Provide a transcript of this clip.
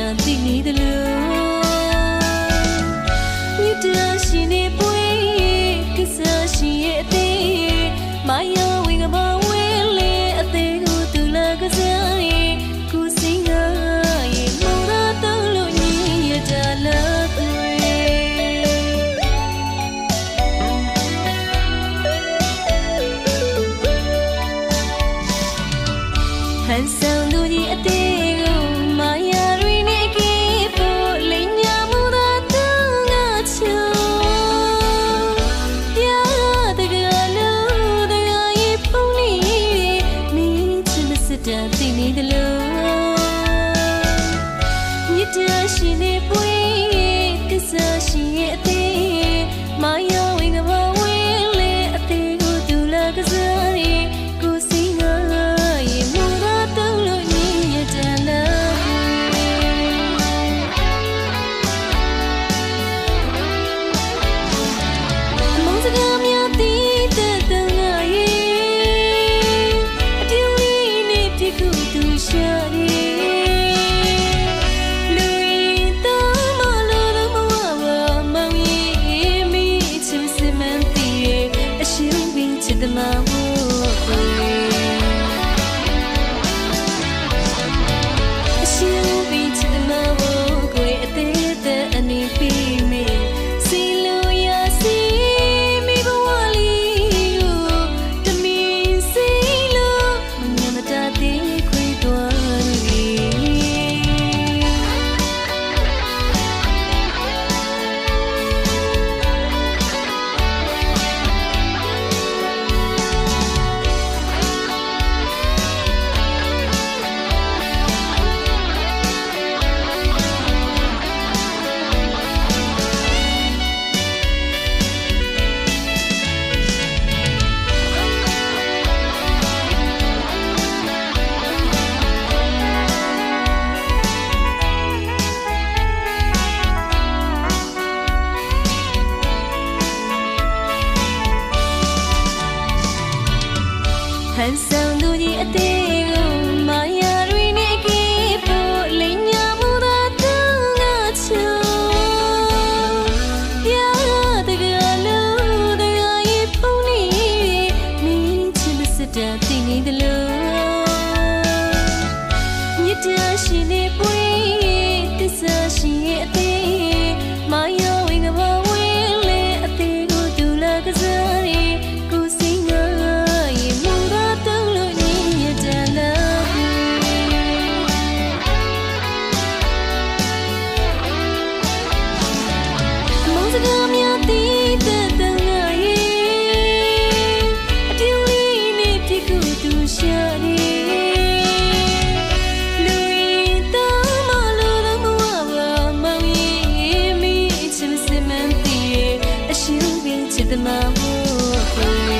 တာသိနေတယ်လို့မြတ်တာရှိနေပွေကစားရှိရဲ့အသေးမာယာဝေကဘာဝေလေအသေးကိုသူလာကစားရဲ့ကိုစင်ငါရဲ့မောင်သာတော့လို့ညီရတာလား很想努力的。 နေသလိုမြတ်တရှိနေပွေကစားရှိရဲ့အသေးမာယာ 还想独你一滴。free.